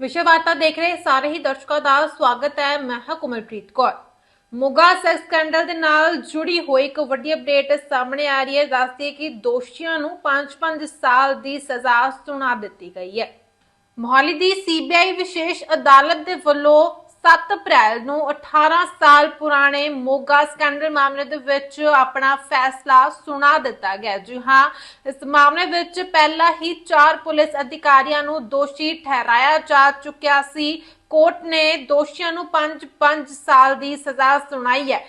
ਵਿਸ਼ਵ ਵਾਰਤਾ ਦੇਖ ਰਹੇ ਸਾਰੇ ਹੀ ਦਰਸ਼ਕਾਂ ਦਾ ਸਵਾਗਤ ਹੈ। ਮੈਂ ਹਾਂ ਕੁਮਲਪ੍ਰੀਤ ਕੌਰ। ਮੁਗਾ ਸੈਕਸ ਸਕੈਂਡਲ ਦੇ ਨਾਲ ਜੁੜੀ ਹੋਈ ਇੱਕ ਵੱਡੀ ਅਪਡੇਟ ਸਾਹਮਣੇ ਆ ਰਹੀ ਹੈ। ਦੱਸਦੀ ਹੈ ਕਿ ਦੋਸ਼ੀਆਂ ਨੂੰ 5-5 ਸਾਲ ਦੀ ਸਜ਼ਾ ਸੁਣਾ ਦਿੱਤੀ ਗਈ ਹੈ। ਮੋਹਾਲੀ ਦੀ ਸੀਬੀਆਈ ਵਿਸ਼ੇਸ਼ ਅਦਾਲਤ ਦੇ ਵੱਲੋਂ 7 ਅਪ੍ਰੈਲ ਨੂੰ 18 ਸਾਲ ਪੁਰਾਣੇ ਮੋਗਾ ਸਕੈਂਡਲ ਮਾਮਲੇ ਦੇ ਵਿੱਚ ਆਪਣਾ ਫੈਸਲਾ ਸੁਣਾ ਦਿੱਤਾ ਗਿਆ ਜੀ ਹਾਂ, ਇਸ ਮਾਮਲੇ ਵਿੱਚ ਪਹਿਲਾਂ ਹੀ 4 ਪੁਲਿਸ ਅਧਿਕਾਰੀਆਂ ਨੂੰ ਦੋਸ਼ੀ ਠਹਿਰਾਇਆ ਜਾ ਚੁੱਕਿਆ ਸੀ। ਕੋਰਟ ਨੇ ਦੋਸ਼ੀਆਂ ਨੂੰ 5-5 ਸਾਲ ਦੀ ਸਜ਼ਾ ਸੁਣਾਈ ਹੈ।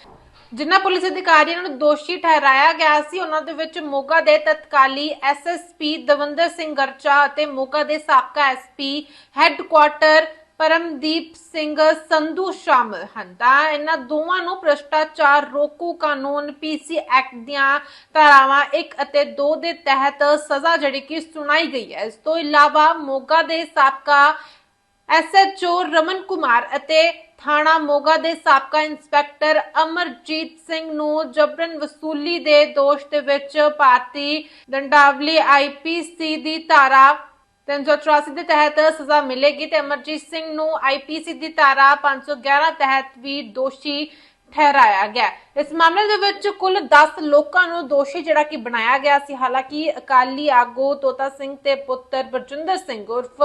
ਜਿਨ੍ਹਾਂ ਪੁਲਿਸ ਅਧਿਕਾਰੀਆਂ ਨੂੰ ਦੋਸ਼ੀ ਠਹਿਰਾਇਆ ਗਿਆ ਸੀ, ਉਹਨਾਂ ਦੇ ਵਿੱਚ ਮੋਗਾ ਦੇ ਤਤਕਾਲੀ ਐਸਐਸਪੀ ਦਵਿੰਦਰ ਸਿੰਘ ਗਰਚਾ ਅਤੇ ਮੋਗਾ ਦੇ ਸਾਬਕਾ ਐਸਪੀ ਹੈੱਡਕੁਆਟਰ ਪਰਮਦੀਪ ਸਿੰਘ ਸੰਧੂ ਸ਼ਾਮਲ ਹਨ। ਤਾਂ ਇਹਨਾਂ ਦੋਵਾਂ ਨੂੰ ਭ੍ਰਿਸ਼ਟਾਚਾਰ ਰੋਕੂ ਕਾਨੂੰਨ ਪੀਸੀ ਐਕਟ ਦੀਆਂ ਧਾਰਾਵਾਂ 1 ਅਤੇ 2 ਦੇ ਤਹਿਤ ਸਜ਼ਾ ਜਿਹੜੀ ਕਿ ਸੁਣਾਈ ਗਈ ਹੈ। ਇਸ ਤੋਂ ਇਲਾਵਾ ਮੋਗਾ ਦੇ ਸਾਬਕਾ ਐਸਐਚਓ ਰਮਨ ਕੁਮਾਰ ਅਤੇ ਥਾਣਾ ਮੋਗਾ ਦੇ ਸਾਬਕਾ ਇੰਸਪੈਕਟਰ ਅਮਰਜੀਤ ਸਿੰਘ ਨੂੰ ਜਬਰਨ ਵਸੂਲੀ ਦੇ ਦੋਸ਼ ਦੇ ਵਿੱਚ ਭਾਰਤੀ ਦੰਡਾਵਲੀ ਆਈਪੀਸੀ ਦੀ ਧਾਰਾ 384 ਦੇ ਤਹਿਤ ਸਜ਼ਾ ਮਿਲੇਗੀ ਤੇ ਅਮਰਜੀਤ ਸਿੰਘ ਨੂੰ ਆਈਪੀਸੀ ਦੀ ਧਾਰਾ 511 ਤਹਿਤ ਵੀ ਦੋਸ਼ੀ ਠਹਿਰਾਇਆ ਗਿਆ ਇਸ ਮਾਮਲੇ ਦੇ ਵਿੱਚ ਕੁੱਲ 10 ਲੋਕਾਂ ਨੂੰ ਦੋਸ਼ੀ ਜਿਹੜਾ ਕਿ ਬਣਾਇਆ ਗਿਆ ਸੀ, ਹਾਲਾਂਕਿ ਅਕਾਲੀ ਆਗੂ ਤੋਤਾ ਸਿੰਘ ਤੇ ਪੁੱਤਰ ਬਰਜਿੰਦਰ ਸਿੰਘ ਉਰਫ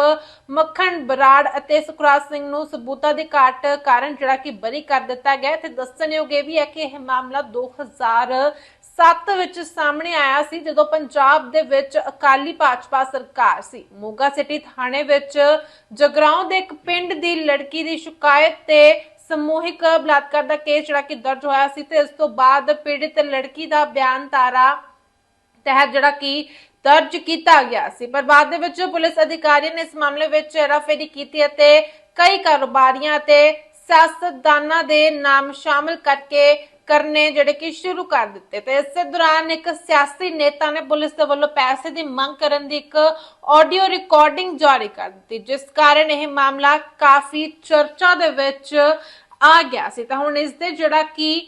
ਮੱਖਣ ਬਰਾੜ ਅਤੇ ਸੁਖਰਾਜ ਸਿੰਘ ਨੂੰ ਸਬੂਤਾਂ ਦੀ ਘਾਟ ਕਾਰਨ ਜਿਹੜਾ ਕਿ ਬਰੀ ਕਰ ਦਿੱਤਾ ਗਿਆ ਤੇ ਦੱਸਣਯੋਗ ਇਹ ਵੀ ਹੈ ਕਿ ਇਹ ਮਾਮਲਾ 2007 ਵਿੱਚ ਸਾਹਮਣੇ ਆਇਆ ਸੀ ਜਦੋਂ ਪੰਜਾਬ ਦੇ ਵਿੱਚ ਅਕਾਲੀ ਭਾਜਪਾ ਸਰਕਾਰ ਸੀ। ਮੋਗਾ ਸਿਟੀ ਥਾਣੇ ਵਿੱਚ ਜਗਰਾਉਂ ਦੇ ਇੱਕ ਪਿੰਡ ਦੀ ਲੜਕੀ ਦੀ ਸ਼ਿਕਾਇਤ ਤੇ ਸਮੂਹਿਕ ਬਲਾਤਕਾਰ ਦਾ ਕੇਸ ਜਿਹੜਾ ਕਿ ਦਰਜ ਹੋਇਆ ਸੀ ਤੇ ਇਸ ਤੋਂ ਬਾਅਦ ਪੀੜਿਤ ਲੜਕੀ ਦਾ ਬਿਆਨ ਤਾਰਾ ਤਹਿਤ ਜਿਹੜਾ ਕਿ ਦਰਜ ਕੀਤਾ ਗਿਆ ਸੀ। ਪਰ ਬਾਅਦ ਦੇ ਵਿੱਚ ਪੁਲਿਸ ਅਧਿਕਾਰੀਆਂ ਨੇ ਇਸ ਮਾਮਲੇ ਵਿੱਚ ਹੇਰਾਫੇਰੀ ਕੀਤੀ ਅਤੇ ਕਈ ਕਾਰੋਬਾਰੀਆਂ ਤੇ ਸਿਆਸਤਦਾਨਾਂ ਦੇ ਨਾਮ ਸ਼ਾਮਲ ਕਰਕੇ ਕਰਨੇ ਜਿਹੜੇ ਕਿ ਸ਼ੁਰੂ ਕਰ ਦਿੱਤੇ। ਤੇ ਇਸੇ ਦੌਰਾਨ ਇੱਕ ਸਿਆਸੀ ਨੇਤਾ ਨੇ ਪੁਲਿਸ ਦੇ ਵੱਲੋਂ ਪੈਸੇ ਦੀ ਮੰਗ ਕਰਨ ਦੀ ਇੱਕ ਆਡੀਓ ਰਿਕਾਰਡਿੰਗ ਜਾਰੀ ਕਰ ਦਿੱਤੀ, ਜਿਸ ਕਾਰਨ ਇਹ ਮਾਮਲਾ ਕਾਫੀ ਚਰਚਾ ਦੇ ਵਿੱਚ ਆ ਗਿਆ ਸੀ। ਤਾਂ ਹੁਣ ਇਸ ਦੇ ਜਿਹੜਾ ਕਿ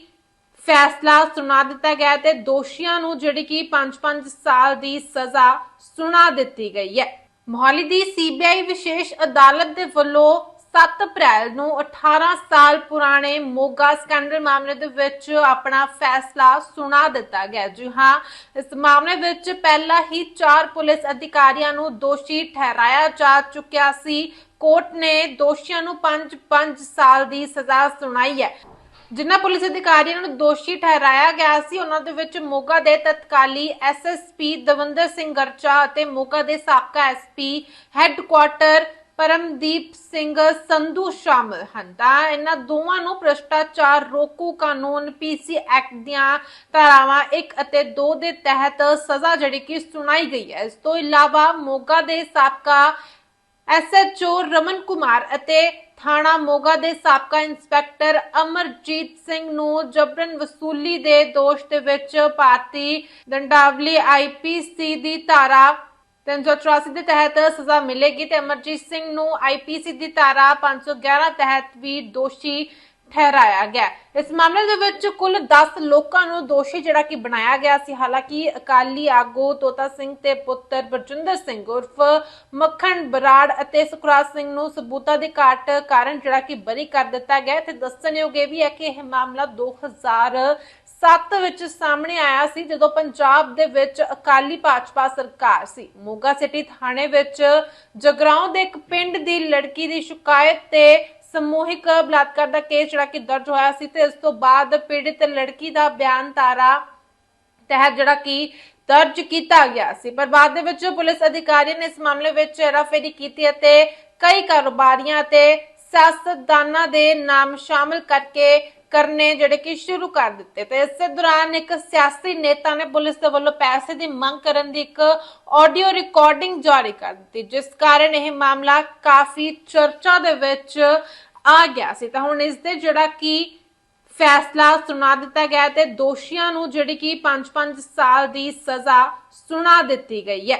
ਫੈਸਲਾ ਸੁਣਾ ਦਿੱਤਾ ਗਿਆ ਤੇ ਦੋਸ਼ੀਆਂ ਨੂੰ ਜਿਹੜੀ ਕਿ 5-5 ਸਾਲ ਦੀ ਸਜ਼ਾ ਸੁਣਾ ਦਿੱਤੀ ਗਈ ਹੈ। ਮੋਹਾਲੀ ਦੀ ਸੀਬੀਆਈ ਵਿਸ਼ੇਸ਼ ਅਦਾਲਤ ਦੇ ਵੱਲੋਂ 7 ਅਪ੍ਰੈਲ ਨੂੰ 18 ਸਾਲ ਪੁਰਾਣੇ ਮੋਗਾ ਸਕੈਂਡਲ ਮਾਮਲੇ ਦੇ ਵਿੱਚ ਆਪਣਾ ਫੈਸਲਾ ਸੁਣਾ ਦਿੱਤਾ ਗਿਆ ਜੀ ਹਾਂ, ਇਸ ਮਾਮਲੇ ਵਿੱਚ ਪਹਿਲਾਂ ਹੀ 4 ਪੁਲਿਸ ਅਧਿਕਾਰੀਆਂ ਨੂੰ ਦੋਸ਼ੀ ਠਹਿਰਾਇਆ ਜਾ ਚੁੱਕਿਆ ਸੀ। ਕੋਰਟ ਨੇ ਦੋਸ਼ੀਆਂ ਨੂੰ 5-5 ਸਾਲ ਦੀ ਸਜ਼ਾ ਸੁਣਾਈ ਹੈ। ਜਿਨ੍ਹਾਂ ਪੁਲਿਸ ਅਧਿਕਾਰੀਆਂ ਨੂੰ ਦੋਸ਼ੀ ਠਹਿਰਾਇਆ ਗਿਆ ਸੀ, ਉਹਨਾਂ ਦੇ ਵਿੱਚ ਮੋਗਾ ਦੇ ਤਤਕਾਲੀ ਐਸਐਸਪੀ ਦਵਿੰਦਰ ਸਿੰਘ ਗਰਚਾ ਅਤੇ ਮੋਗਾ ਦੇ ਸਾਬਕਾ ਐਸਪੀ ਹੈੱਡਕੁਆਟਰ ਪਰਮਦੀਪ ਸਿੰਘ ਸੰਧੂ ਸ਼ਾਮਲ ਹਨ। ਤਾਂ ਇਹਨਾਂ ਦੋਵਾਂ ਨੂੰ ਭ੍ਰਿਸ਼ਟਾਚਾਰ ਰੋਕੂ ਕਾਨੂੰਨ ਪੀਸੀ ਐਕਟ ਦੀਆਂ ਧਾਰਾਵਾਂ 1 ਅਤੇ 2 ਦੇ ਤਹਿਤ ਸਜ਼ਾ ਜਿਹੜੀ ਕਿ ਸੁਣਾਈ ਗਈ ਹੈ। ਇਸ ਤੋਂ ਇਲਾਵਾ ਮੋਗਾ ਦੇ ਸਾਬਕਾ ਐਸਐਚਓ ਰਮਨ ਕੁਮਾਰ ਅਤੇ ਥਾਣਾ ਮੋਗਾ ਦੇ ਸਾਬਕਾ ਇੰਸਪੈਕਟਰ ਅਮਰਜੀਤ ਸਿੰਘ ਨੂੰ ਜਬਰਨ ਵਸੂਲੀ ਦੇ ਦੋਸ਼ ਦੇ ਵਿੱਚ ਭਾਰਤੀ ਦੰਡਾਵਲੀ ਆਈਪੀਸੀ ਦੀ ਧਾਰਾ 384 ਦੇ ਤਹਿਤ ਸਜ਼ਾ ਮਿਲੇਗੀ ਤੇ ਅਮਰਜੀਤ ਸਿੰਘ ਨੂੰ ਆਈਪੀਸੀ ਦੀ ਧਾਰਾ 511 ਤਹਿਤ ਵੀ ਦੋਸ਼ੀ ਠਹਿਰਾਇਆ ਗਿਆ ਇਸ ਮਾਮਲੇ ਦੇ ਵਿੱਚ ਕੁੱਲ 10 ਲੋਕਾਂ ਨੂੰ ਦੋਸ਼ੀ ਜਿਹੜਾ ਕਿ ਬਣਾਇਆ ਗਿਆ ਸੀ, ਹਾਲਾਂਕਿ ਅਕਾਲੀ ਆਗੂ ਤੋਤਾ ਸਿੰਘ ਤੇ ਪੁੱਤਰ ਬਰਜਿੰਦਰ ਸਿੰਘ ਉਰਫ ਮੱਖਣ ਬਰਾੜ ਅਤੇ ਸੁਖਰਾਜ ਸਿੰਘ ਨੂੰ ਸਬੂਤਾਂ ਦੀ ਘਾਟ ਕਾਰਨ ਜਿਹੜਾ ਕਿ ਬਰੀ ਕਰ ਦਿੱਤਾ ਗਿਆ ਤੇ ਦੱਸਣਯੋਗ ਇਹ ਵੀ ਹੈ ਕਿ ਇਹ ਮਾਮਲਾ 2007 ਵਿੱਚ ਸਾਹਮਣੇ ਆਇਆ ਸੀ ਜਦੋਂ ਪੰਜਾਬ ਦੇ ਵਿੱਚ ਅਕਾਲੀ ਭਾਜਪਾ ਸਰਕਾਰ ਸੀ। ਮੋਗਾ ਸਿਟੀ ਥਾਣੇ ਵਿੱਚ ਜਗਰਾਉਂ ਦੇ ਇੱਕ ਪਿੰਡ ਦੀ ਲੜਕੀ ਦੀ ਸ਼ਿਕਾਇਤ ਤੇ ਸਮੂਹਿਕ ਬਲਾਤਕਾਰ ਦਾ ਕੇਸ ਜਿਹੜਾ ਕਿ ਦਰਜ ਹੋਇਆ ਸੀ ਤੇ ਇਸ ਤੋਂ ਬਾਅਦ ਪੀੜਿਤ ਲੜਕੀ ਦਾ ਬਿਆਨ ਤਾਰਾ ਤਹਿਤ ਜਿਹੜਾ ਕਿ ਦਰਜ ਕੀਤਾ ਗਿਆ ਸੀ। ਪਰ ਬਾਅਦ ਦੇ ਵਿੱਚ ਪੁਲਿਸ ਅਧਿਕਾਰੀਆਂ ਨੇ ਇਸ ਮਾਮਲੇ ਵਿੱਚ ਹੇਰਾਫੇਰੀ ਕੀਤੀ ਅਤੇ ਕਈ ਕਾਰੋਬਾਰੀਆਂ ਅਤੇ ਸਿਆਸਤਦਾਨਾਂ ਦੇ ਨਾਮ ਸ਼ਾਮਲ ਕਰਕੇ ਕਰਨੇ ਜਿਹੜੇ ਕਿ ਸ਼ੁਰੂ ਕਰ ਦਿੱਤੇ। ਤੇ ਇਸੇ ਦੌਰਾਨ ਇੱਕ ਸਿਆਸੀ ਨੇਤਾ ਨੇ ਪੁਲਿਸ ਦੇ ਵੱਲੋਂ ਪੈਸੇ ਦੀ ਮੰਗ ਕਰਨ ਦੀ ਇੱਕ ਆਡੀਓ ਰਿਕਾਰਡਿੰਗ ਜਾਰੀ ਕਰ ਦਿੱਤੀ, ਜਿਸ ਕਾਰਨ ਇਹ ਮਾਮਲਾ ਕਾਫੀ ਚਰਚਾ ਦੇ ਵਿੱਚ ਆ ਗਿਆ ਸੀ। ਤਾਂ ਹੁਣ ਇਸ ਦੇ ਜਿਹੜਾ ਕਿ ਫੈਸਲਾ ਸੁਣਾ ਦਿੱਤਾ ਗਿਆ ਤੇ ਦੋਸ਼ੀਆਂ ਨੂੰ ਜਿਹੜੀ ਕਿ 5-5 ਸਾਲ ਦੀ ਸਜ਼ਾ ਸੁਣਾ ਦਿੱਤੀ ਗਈ ਹੈ।